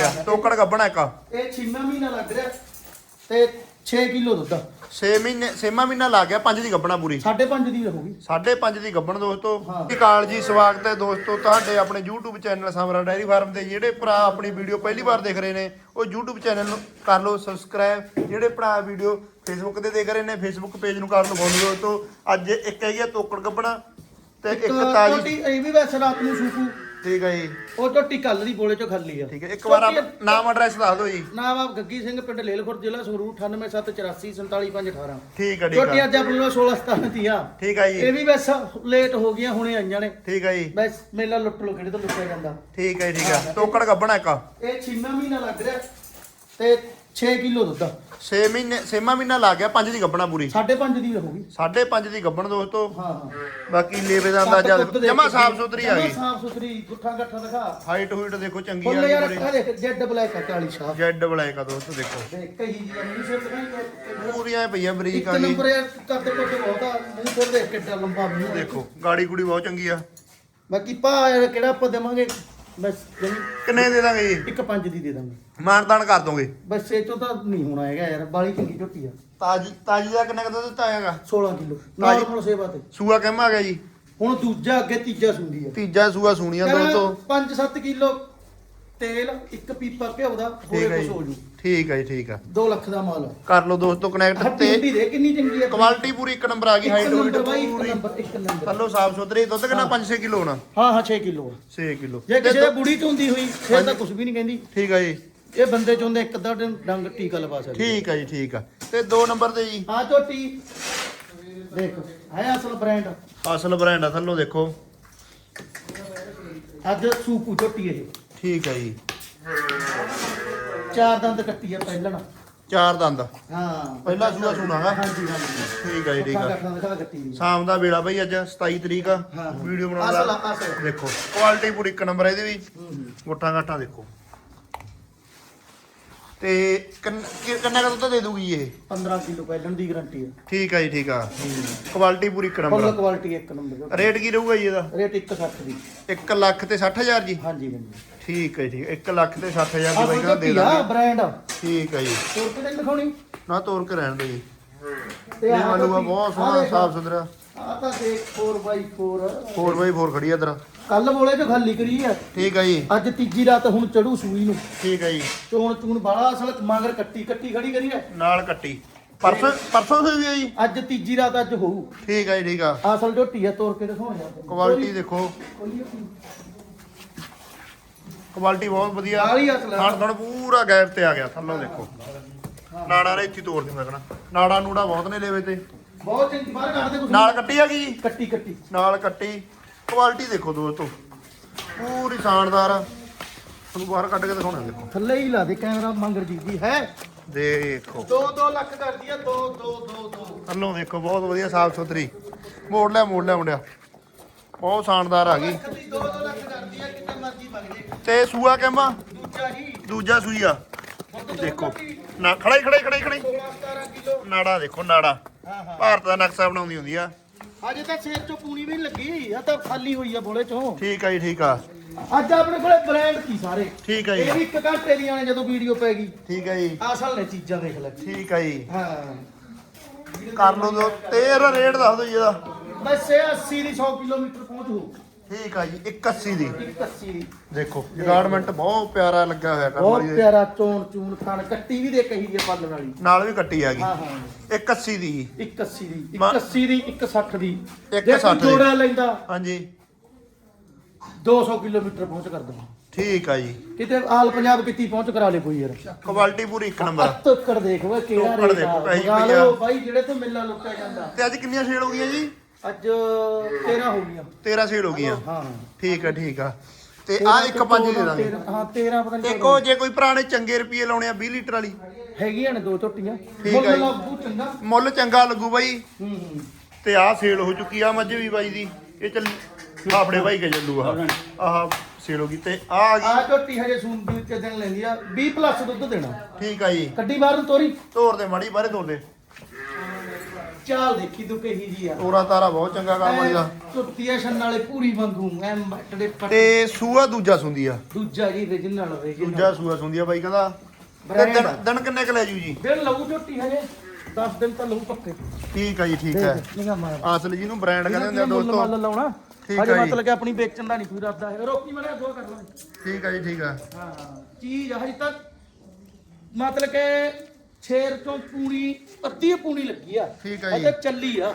ਠੀਕ ਆ ਟੋਕੜ ਗੱਬਣਾ ਇੱਕ? ਇਹ 6 ਮਹੀਨਾ ਲੱਗ ਰਿਹਾ ਤੇ 6 ਕਿਲੋ ਦੁੱਧ 6 ਮਹੀਨੇ 6ਵਾਂ ਮਹੀਨਾ ਲੱਗ ਗਿਆ 5 ਦੀ ਗੱਬਣਾ ਪੂਰੀ। 5.5 ਦੀ ਰਹੂਗੀ 5.5 ਦੀ ਗੱਬਣ ਦੋਸਤੋ। ਸ਼੍ਰੀ ਅਕਾਲ ਜੀ ਸਵਾਗਤ ਹੈ ਦੋਸਤੋ ਤੁਹਾਡੇ ਆਪਣੇ YouTube channel Samra dairy farm ਤੇ। ਜਿਹੜੇ ਭਰਾ ਆਪਣੀ ਵੀਡੀਓ ਪਹਿਲੀ ਵਾਰ ਦੇਖ ਰਹੇ ਨੇ ਉਹ YouTube ਚੈਨਲ ਨੂੰ ਕਰ ਲਓ ਸਬਸਕ੍ਰਾਈਬ ਜਿਹੜੇ ਭਰਾ ਵੀਡੀਓ Facebook ਤੇ ਦੇਖ ਰਹੇ ਨੇ Facebook ਪੇਜ ਨੂੰ ਕਰ ਲਓ ਫੋਲੋ ਦੋਸਤੋ। ਅੱਜ ਇੱਕ ਹੈਗੀ ਆ ਤੋਕੜ ਗੱਬਣਾ ਤੇ ਇੱਕ ਤਾਜੀ ਇਹ ਵੀ ਵੈਸੇ ਰਾਤ ਨੂੰ ਸੂਪੂ ਠੀਕ ਹੈ ਜੀ। ਉਹ ਝੋਟੀ ਕੱਲ ਦੀ ਬੋਲੇ ਚੋਂ ਖਾਲੀ ਆ। ਠੀਕ ਹੈ ਇੱਕ ਵਾਰ ਆਪ ਨਾਮ ਐਡਰੈਸ ਦੱਸ ਦਿਓ ਜੀ। ਨਾਮ ਆ ਗੱਗੀ ਸਿੰਘ ਪਿੰਡ ਲੇਲਖੁਰ ਜ਼ਿਲ੍ਹਾ ਸੰਗਰੂਰ 9874844518 ਠੀਕ ਹੈ ਠੀਕ ਹੈ ਅੱਜ ਆਪਣੇ ਕੋਲ 16 17 ਦੀਆਂ ਠੀਕ ਹੈ ਇਹ ਜੀ ਵੀ ਵੈਸੇ ਲੇਟ ਹੋ ਗਈਆਂ ਹੁਣੇ ਆਈਆਂ ਨੇ। ਠੀਕ ਹੈ ਜੀ। ਬਸ ਮੇਲਾ ਲੁੱਟ ਲੋ ਕਿਹੜੇ ਤੋਂ ਲੁੱਟਿਆ ਜਾਂਦਾ। ਠੀਕ ਹੈ ਠੀਕ ਹੈ ਤੋਕੜ ਗੱਬਣਾ ਇੱਕ। ਇਹ 6 ਮਹੀਨਾ ਲੱਗ ਰਿਹਾ ਤੇ 6 ਕਿਲੋ ਦੁੱਧ 6 ਮਹੀਨੇ 6ਵਾਂ ਮਹੀਨਾ ਲੱਗ ਗਿਆ 5 ਦੀ ਗੱਬਣਾ ਪੂਰੀ। 5.5 ਦੀ ਰਹੂਗੀ 5.5 ਦੀ ਗੱਬਣ ਦੋਸਤੋ। ਹਾਂ ਹਾਂ। ਬਾਕੀ ਲੇਵੇ ਦਾ ਅੰਦਾਜ਼ਾ ਜਮਾ ਸਾਫ਼ ਸੁਥਰੀ ਆ ਗਈ। ਸਾਫ਼ ਸੁਥਰੀ ਗੁੱਠਾ ਗੱਠਾ ਦਿਖਾ। ਹਾਈਟ ਹੂਟ ਦੇਖੋ ਚੰਗੀ ਆ ਫੁੱਲ ਯਾਰ ਗਈ ਆ ਦੇਖ ਜੈਡ ਬਲੈਕ ਆ ਕਾਲੀ ਸ਼ਾਹ। ਜੈਡ ਬਲੈਕ ਆ ਦੋਸਤੋ ਦੇਖੋ। ਦੇਖ ਕਹੀ ਜੀ ਅੰਨੀ ਸਿਰ ਤੇ ਪੂਰੀਆਂ ਪਈਆਂ ਬਰੀਕ ਇੱਕ ਆ ਗਈ ਨੰਬਰ ਯਾਰ ਕਰਦੇ ਕੋਤੇ ਬਹੁਤ ਆ ਮੂੰਹ ਦੇਖ ਕਿੱਡਾ ਲੰਬਾ ਮੂੰਹ ਦੇਖੋ ਗਾੜੀ ਕੁੜੀ ਬਹੁਤ ਚੰਗੀ ਆ। ਬਾਕੀ ਯਾਰ ਕਿਹੜਾ ਆਪਾਂ ਦੇਵਾਂਗੇ? ਬਸ ਜਮੀ ਕਿੰਨੇ ਦੇ ਦਾਂਗੇ ਜੀ? ਇੱਕ ਪੰਜ ਦੀ ਦੇ ਦਾਂਗੇ। ਮਾਨਦਾਨ ਕਰ ਦੋਗੇ? ਬਸ ਇਹ ਤੋਂ ਤਾਂ ਨਹੀਂ ਹੋਣਾ ਹੈਗਾ ਯਾਰ ਬਾਲੀ ਚੰਗੀ ਝੋਟੀ ਆ। ਤਾਜੀ ਤਾਜੀ ਦਾ ਕਿੰਨਾ ਕਦੋਂ ਦਿੱਤਾ ਹੈਗਾ? 16 ਕਿਲੋ। ਤਾਜ਼ੀ- ਨਾਰਮਲ ਸੇਵਾ ਤੇ। ਸੂਆ ਕਿੰਨਾ ਆ ਗਿਆ ਜੀ? ਹੁਣ ਦੂਜਾ ਅੱਗੇ ਤੀਜਾ ਸੁੰਦੀ ਆ। ਤੀਜਾ ਸੂਆ ਸੁਣੀਆਂ ਦੋਸਤੋ 5-7 ਕਿਲੋ ਤੇਲ ਇੱਕ ਪੀਪਾ ਘਿਓ ਦਾ ਠੀਕ ਹੋਰੇ ਹੈ ਜੀ। ਹੋ ਜੂ ਠੀਕ ਹੈ ਜੀ ਠੀਕ ਆ। 2 ਲੱਖ ਦਾ ਮਾਲ। ਆ ਕਰ ਲਓ ਦੋਸਤੋ ਕਨੈਕਟ ਤੇ ਹੁੰਦੀ ਦੇ ਕਿੰਨੀ ਚੰਗੀ ਆ ਕੁਆਲਿਟੀ ਪੂਰੀ ਇੱਕ ਨੰਬਰ ਆ ਗਈ ਹਾਈਟ ਹੂਟ ਨੰਬਰ ਬਾਈ ਇੱਕ ਨੰਬਰ ਇੱਕ ਨੰਬਰ ਥੱਲੋਂ ਸਾਫ਼ ਸੁਥਰੀ ਦੁੱਧ ਕਿੰਨਾ? 5-6 ਕਿਲੋ ਹੋਣਾ। ਹਾਂ ਹਾਂ 6 ਕਿਲੋ 6 ਕਿਲੋ। ਜੇ ਕਿਸੇ ਦੇ ਬੁੜੀ ਚ ਹੁੰਦੀ ਹੋਈ ਫਿਰ ਤਾਂ ਕੁਝ ਵੀ ਨਹੀਂ ਕਹਿੰਦੀ। ਠੀਕ ਆ ਜੀ। ਇਹ ਬੰਦੇ ਚ ਹੁੰਦੇ ਇੱਕ ਅੱਧਾ ਦਿਨ ਡੰਗ ਟੀਕਾ ਲਵਾ ਸਕਦੇ। ਠੀਕ ਆ ਜੀ ਠੀਕ ਆ। ਤੇ ਦੋ ਨੰਬਰ ਤੇ ਜੀ। ਹਾਂ ਝੋਟੀ। ਦੇਖ ਹੈ ਅਸਲ ਬ੍ਰਾਂਡ ਅਸਲ ਬ੍ਰਾਂਡ ਆ ਥੱਲੋਂ ਦੇਖੋ। ਅੱਜ ਸੂਪੂ ਝੋਟੀ ਇਹ। ਠੀਕ ਆ ਜੀ। ਚਾਰ ਦੰਦ ਕੱਟੀ ਆ ਪਹਿਲਣ। ਚਾਰ ਦੰਦ। ਹਾਂ। ਪਹਿਲਾ ਸੂਆ ਸੁਣਾਗਾ ਹਾਂਜੀ ਹਾਂਜੀ। ਠੀਕ ਜੀ ਠੀਕ ਆ। ਕੱਟੀ ਸ਼ਾਮ ਦਾ ਵੇਲਾ ਬਈ ਅੱਜ 27 ਤਰੀਕ ਆ। ਹਾਂ। ਵੀਡੀਓ ਅਸਲ ਬਣਾਉਂਦਾ ਅਸਲ। ਦੇਖੋ ਕੁਆਲਿਟੀ ਪੂਰੀ ਇੱਕ ਨੰਬਰ ਇਹਦੀ ਵੀ। ਹੂੰ, ਹੂੰ। ਗੋਟਾਂ ਦੇਖੋ। ਤੇ ਕਿੰਨ- ਕਿ- ਕਿੰਨਾ ਕੁ ਦੁੱਧ ਦੇ ਦੂਗੀ ਇਹ? 15 ਕਿਲੋ ਪਹਿਲਣ ਦੀ ਗਾਰੰਟੀ ਹੈ ਠੀਕ ਆ ਜੀ ਠੀਕ ਆ। ਕੁਆਲਿਟੀ ਪੂਰੀ ਇੱਕ ਫੁੱਲ ਨੰਬਰ ਕੁਆਲਿਟੀ ਇੱਕ ਨੰਬਰ ਰੇਟ ਕੀ ਰਹੂਗਾ ਜੀ ਇਹਦਾ? ਰੇਟ 160 ਦੀ। 1 ਲੱਖ ਤੇ 60000 ਜੀ? ਹਾਂਜੀ ਹਾਂਜੀ। ਠੀਕ ਹੈ ਜੀ 1 ਲੱਖ ਤੇ 60000 ਦੀ ਬਾਈ ਕਹਿੰਦਾ ਦੇ ਦਾਂਗੇ। ਬ੍ਰਾਂਡ ਠੀਕ ਹੈ ਜੀ। ਹੋਰ ਕਿਤੇ ਲਿਖਾਉਣੀ ਨਾ ਤੋੜ ਕੇ ਰਹਿਣ ਦੇ ਜੀ। ਤੇ ਇਹ ਮਲੂਆ ਝੋਟੀ- ਬਹੁਤ ਸੋਹਣਾ ਸਾਫ਼ ਸੁਥਰਾ। ਆਹ ਤਾਂ ਦੇਖ 4x4 4x4 ਖੜੀ ਆ ਇਧਰ। ਕੱਲ ਬੋਲੇ ਚ ਖਾਲੀ ਕਰੀ ਆ। ਠੀਕ ਹੈ ਜੀ। ਅੱਜ ਤੀਜੀ ਰਾਤ ਹੁਣ ਚੜੂ ਸੂਈ ਨੂੰ। ਠੀਕ ਹੈ ਜੀ। ਚੋਣ ਚੂਣ ਬਾਲਾ ਅਸਲ ਮਗਰ ਕੱਟੀ ਕੱਟੀ ਖੜੀ ਕਰੀ ਆ। ਨਾਲ ਕੱਟੀ। ਪਰਸੋਂ ਪਰਸੋਂ ਹੋਈ ਜੀ? ਅੱਜ ਤੀਜੀ ਰਾਤ ਅੱਜ ਹੋਊ। ਠੀਕ ਹੈ ਜੀ ਠੀਕ ਆ। ਅਸਲ ਝੋਟੀ ਆ ਤੋੜ ਕੇ ਦਿਖਾਉਣੀ ਆ ਕੁਆਲਿਟੀ ਦੇਖੋ। ਕੁਆਲਿਟੀ ਬਹੁਤ ਵਧੀਆ। ਨਾਲ ਹੀ ਅਸਲ। ਆ। ਪੂਰਾ ਗੈਪ ਤੇ ਆ ਗਿਆ ਥੱਲੋਂ ਦੇਖੋ। ਨਾੜਾ ਨੇ ਇੱਥੇ ਤੋੜ ਦਿੰਦਾ ਕਹਣਾ ਨਾੜਾ ਨੂੜਾ ਬਹੁਤ ਨੇ ਲੈਵੇ ਤੇ। ਬਹੁਤ ਚੰਗੀ ਬਾਹਰ ਕੱਢਦੇ ਕੁਛ। ਨਾਲ ਕੱਟੀ ਆ ਗਈ ਕੱਟੀ ਕੱਟੀ। ਨਾਲ ਕੱਟੀ। ਕੁਆਲਿਟੀ ਦੇਖੋ ਦੋਸਤੋ ਪੂਰੀ ਸ਼ਾਨਦਾਰ। ਆ ਤੁਹਾਨੂੰ ਬਾਹਰ ਕੱਢ ਕੇ ਦਿਖਾਉਣਾ ਦੇਖੋ। ਥੱਲੇ ਹੀ ਲਾ ਦੇ ਕੈਮਰਾ ਮੰਗਰ ਜੀ ਦੀ ਹੈ? ਦੇਖੋ। 2-2 ਲੱਖ ਕਰਦੀ ਆ 2 2 2 2 ਥੱਲੋਂ ਦੇਖੋ ਬਹੁਤ ਵਧੀਆ ਸਾਫ਼ ਸੁਥਰੀ। ਮੋੜ ਲਿਆ ਮੋੜ ਲਿਆ ਮੁੰਡਿਆ। ਬਹੁਤ ਸ਼ਾਨਦਾਰ ਆ ਗਈ। ਕਦੀ 2-2 ਲੱਖ ਕਰਦੀ ਆ ਕਿੰਨੇ ਮਰਜ਼ੀ ਮੰਗ ਜੇ। ਤੇ ਸੂਆ ਕਹਿੰਦਾ ਦੂਜਾ ਜੀ। ਦੂਜਾ ਸੂਈ ਆ। ਦੇਖੋ। ਨਾ ਖੜਾ ਹੀ ਖੜਾ ਹੀ ਖੜਾ ਹੀ ਖੜਾ ਹੀ 16-17 ਕਿਲੋ। ਨਾੜਾ ਦੇਖੋ ਨਾੜਾ। ਹਾਂ ਹਾਂ। ਭਾਰਤ ਦਾ ਨਕਸ਼ਾ ਬਣਾਉਂਦੀ ਹੁੰਦੀ ਆ। ਅਜੇ ਤਾਂ ਸਿਰ ਚੋਂ ਪੂਣੀ ਵੀ ਲੱਗੀ ਆ ਤਾਂ ਖਾਲੀ ਹੋਈ ਆ ਬੋਲੇ ਚੋਂ। ਠੀਕ ਆ ਜੀ ਠੀਕ ਆ। ਅੱਜ ਆਪਣੇ ਕੋਲੇ ਬ੍ਰਾਂਡ ਕੀ ਸਾਰੇ? ਠੀਕ ਆ ਇਹ ਵੀ ਜੀ ਇੱਕ ਘੰਟੇ ਦੀਆਂ ਨੇ ਜਦੋਂ ਵੀਡੀਓ ਪੈ ਗਈ। ਠੀਕ ਆ ਜੀ। ਅਸਲ ਨੇ ਚੀਜ਼ਾਂ ਦੇਖ ਲੈ। ਠੀਕ ਆ ਜੀ। ਹਾਂ। ਕਰ ਲਓ ਦੋ। ਤੇਰਾ ਰੇਟ ਦੱਸ ਦਿਓ ਜੀ ਇਹਦਾ। ਬਸ ਇਹ 80 ਦੀ 100 ਕਿਲੋਮੀਟਰ ਪਹੁੰਚ ਹੋ ਠੀਕ ਆ ਜੀ 81 ਦੀ। 180 ਦੀ। ਦੇਖੋ ਜਗਾਰਡਮੈਂਟ ਬਹੁਤ ਪਿਆਰਾ ਲੱਗਾ ਹੋਇਆ ਕੰਮ ਬਹੁਤ ਵਾਲੀ। ਪਿਆਰਾ ਚੋਣ ਚੂਣ ਖਾਣ ਕੱਟੀ ਵੀ ਦੇ ਕਹੀ ਆ ਪਾਲਣ ਵਾਲੀ ਨਾਲ ਵੀ ਕੱਟੀ ਆ ਗਈ। ਹਾਂ ਹਾਂ। 81 ਦੀ। 180 ਦੀ ਮਾ- 180 ਦੀ 160 ਦੀ। ਇੱਕ ਜੇ ਕੋਈ 60 ਦੀ। ਜੋੜਾ ਲੈਂਦਾ। ਹਾਂਜੀ। 200 ਕਿਲੋਮੀਟਰ ਪਹੁੰਚ ਕਰ ਦਵਾਂ। ਠੀਕ ਆ ਜੀ। ਕਿਤੇ ਆਲ ਪੰਜਾਬ ਕਿੱਤੀ ਪਹੁੰਚ ਕਰਾ ਲੇ ਕੋਈ ਯਾਰ। ਕੁਆਲਿਟੀ ਪੂਰੀ ਇੱਕ ਨੰਬਰ। ਅੱਤਕੜ ਦੇਖ ਵੇ ਕਿਹੜਾ ਰੇਟ ਦੇਖੋ, ਆ ਪਈ ਬਾਈ ਜਿਹੜੇ ਤੋਂ ਮਿਲਣਾ ਲੁੱਟਿਆ ਜਾਂਦਾ। ਤੇ ਅੱਜ ਕਿੰਨੀਆਂ ਸੇਲ ਹੋ ਗਈਆਂ ਜੀ? ਅੱਜ 13 ਹੋ ਗਈਆਂ। 13 ਸੇਲ ਹੋ ਗਈਆਂ। ਹਾਂ। ਠੀਕ ਆ ਠੀਕ ਆ। ਤੇ ਆ ਇੱਕ ਪੰਜ ਦੇ ਦਾਂਗੇ। ਤੇਰਾਂ- ਹਾਂ 13 ਪਤਾ ਨਹੀਂ ਉਹ ਜੇ ਕੋਈ ਪੁਰਾਣੇ ਚੰਗੇ ਰੁਪਏ ਲਾਉਣੇ ਆ 20 ਲੀਟਰ ਵਾਲੀ। ਹੈਗੀਆਂ ਨੇ ਦੋ ਝੋਟੀਆਂ। ਠੀਕ ਆ ਮੁੱਲ ਜੀ। ਚੰਗਾ। ਮੁੱਲ ਚੰਗਾ ਲੱਗੂ ਬਾਈ। ਹੂੰ ਹੂੰ। ਤੇ ਆਹ ਸੇਲ ਹੋ ਚੁੱਕੀ ਆ ਮੱਝ ਵੀ ਬਾਈ ਦੀ। ਇਹ ਚੱਲ ਆਪਣੇ ਬਾਈ ਕੇ ਚੱਲੂ ਆਹ। ਆਹ ਸੇਲ ਹੋ ਗਈ ਤੇ ਆ ਆ ਗਈ। ਆ ਝੋਟੀ ਹਜੇ ਸੂਨ ਤੇ ਦਿਨ ਲੈਂਦੀ ਆ। 20 ਪਲੱਸ ਦੁੱਧ ਦੇਣਾ। ਠੀਕ ਆ ਜੀ। ਕੱਢੀ ਬਾਹਰ ਨੂੰ ਤੋਰੀ। ਤੋੜ ਦੇ ਮਾੜੀ ਬਾਰੇ ਤੋੜ ਦੇ। ਚਾਲ ਦੇਖੀ ਤੂੰ ਕਹੀ ਜੀ ਆ। ਤੋਰਾ ਤਾਰਾ ਬਹੁਤ ਚੰਗਾ ਕੰਮ ਵਾਲੀ ਦਾ ਟੁੱਟੀਆਂ ਛੰਨ ਵਾਲੇ ਪੂਰੀ ਵਾਂਗੂ ਐ ਮਟੜੇ ਪੱਟ। ਤੇ ਸੂਆ ਦੂਜਾ ਸੁੰਦੀ ਆ। ਦੂਜਾ ਜੀ origignal origignal ਦੂਜਾ ਸੂਆ ਸੁੰਦੀ ਆ ਬਾਈ ਕਹਿੰਦਾ। ਤੇ Brand ਦਿਨ ਕਿੰਨੇ ਕ ਲੈ ਜੂ ਜੀ? ਦਿਨ ਲਊ ਝੋਟੀ ਹਜੇ 10 ਦਿਨ ਤਾਂ ਲਊ ਪੱਕੇ। ਠੀਕ ਆ ਜੀ ਠੀਕ ਹੈ ਨਿਗਾ ਮਾਰ ਅਸਲ ਜੀ ਨੂੰ ਬ੍ਰਾਂਡ ਕਹਿੰਦੇ ਹੁੰਦੇ ਆ ਦੋਸਤੋ। ਮੱਲ ਲਾਉਣਾ। ਠੀਕ ਹਜੇ ਆ ਜੀ। ਮਤਲਬ ਕਿ ਆਪਣੀ ਵੇਚਣ ਦਾ ਨਹੀਂ ਕੋਈ ਇਰਾਦਾ ਹੈ। ਰੋਕੀ ਮੜਿਆ ਦੋ ਕਰ ਲਾਂਗੇ ਠੀਕ ਆ ਜੀ ਠੀਕ ਆ। ਹਾਂ ਚੀਜ਼ ਹਜੇ ਤੱਕ ਮਤਲਬ ਕਿ ਛੇਰ ਚੋਂ ਪੂਰੀ ਅੱਧੀ ਪੂਣੀ ਲੱਗੀ ਆ। ਠੀਕ ਆ ਜੀ। ਹਜੇ ਚੱਲੀ ਆ।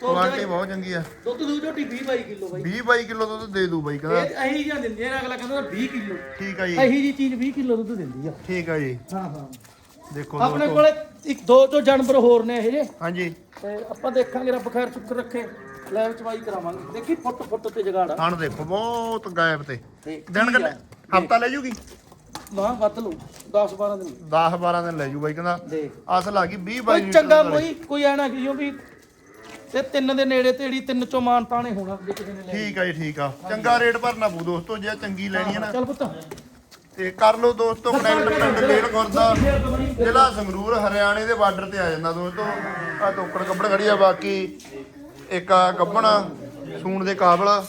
ਤੋਂ ਕੁਆਲਿਟੀ ਬਹੁਤ ਚੰਗੀ ਆ। ਦੁੱਧ ਦੂ ਝੋਟੀ 20 22 ਕਿਲੋ ਬਾਈ। 20 22 ਕਿਲੋ ਦੁੱਧ ਦੇ ਦੂ ਬਾਈ ਕਹਿੰਦਾ। ਇਹ ਅਹੀ ਜਾਂ ਦਿੰਦੇ ਆ ਅਗਲਾ ਕਹਿੰਦਾ 20 ਕਿਲੋ। ਠੀਕ ਆ ਜੀ। ਅਹੀ ਜੀ ਚੀਜ਼ 20 ਕਿਲੋ ਦੁੱਧ ਦਿੰਦੀ ਆ। ਠੀਕ ਆ ਜੀ। ਹਾਂ ਹਾਂ। ਦੇਖੋ ਆਪਣੇ ਦੋਸਤੋ। ਕੋਲੇ ਇੱਕ ਦੋ ਤੋਂ ਜਾਨਵਰ ਹੋਰ ਨੇ ਇਹ ਜੇ। ਹਾਂਜੀ। ਤੇ ਆਪਾਂ ਦੇਖਾਂਗੇ ਰੱਬ ਖੈਰ ਚੁੱਕ ਰੱਖੇ। ਲੈਬ ਚਵਾਈ ਕਰਾਵਾਂਗੇ। ਦੇਖੀ ਫੁੱਟ ਫੁੱਟ ਤੇ ਜਗਾੜ ਹਣ ਦੇਖੋ ਬਹੁਤ ਗਾਇਬ ਤੇ। ਤੇ ਦਿਨ ਕੀ ਕਿੰਨੇ ਆ? ਹਫਤਾ ਲੈ ਜੂਗੀ? ਨਾ ਵੱਧ ਲਓ। 10 12 ਦਿਨ। 10 12 ਦਿਨ ਲੈ ਜੂ ਬਾਈ ਕਹਿੰਦਾ ਦੇਖ। ਅਸਲ ਆ ਗਈ 20 ਕੋਈ 22 ਚੰਗਾ ਲੀਟਰ ਕੋਈ ਕੋਈ ਕਿਉਂ ਵੀ ਤੇ ਤਿੰਨ ਦੇ ਨੇੜੇ ਤੇੜੀ ਤਿੰਨ ਚੋਂ ਮਾਨ ਤਾਣੇ ਹੋਣਾ ਜੇ ਕਿਸੇ ਨੇ ਲੈ ਠੀਕ ਆ ਜੀ ਠੀਕ ਆ। ਚੰਗਾ ਰੇਟ ਭਰਨਾ ਪੂ ਦੋਸਤੋ ਜੇ ਚੰਗੀ ਲੈਣੀ ਹੈ ਨਾ। ਚੱਲ ਪੁੱਤ। ਤੇ ਕਰ ਲਓ ਦੋਸਤੋ ਕਨੈਕਟ ਪਿੰਡ ਡੇਢ ਗੁਰਦਾ ਜ਼ਿਲ੍ਹਾ ਸੰਗਰੂਰ ਹਰਿਆਣੇ ਦੇ ਬਾਰਡਰ ਤੇ ਆ ਜਾਂਦਾ ਦੋਸਤੋ। ਆ ਟੋਕੜ ਕੱਪੜ ਖੜੀ ਆ ਬਾਕੀ ਇੱਕ ਆ ਕੱਪਣਾ ਸੂਣ ਦੇ ਕਾਬਲ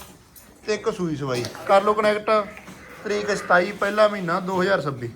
ਤੇ ਇੱਕ ਸੂਈ ਸਵਾਈ। ਕਰ ਲਓ ਕਨੈਕਟ ਤਰੀਕ 27 ਪਹਿਲਾ ਮਹੀਨਾ 2026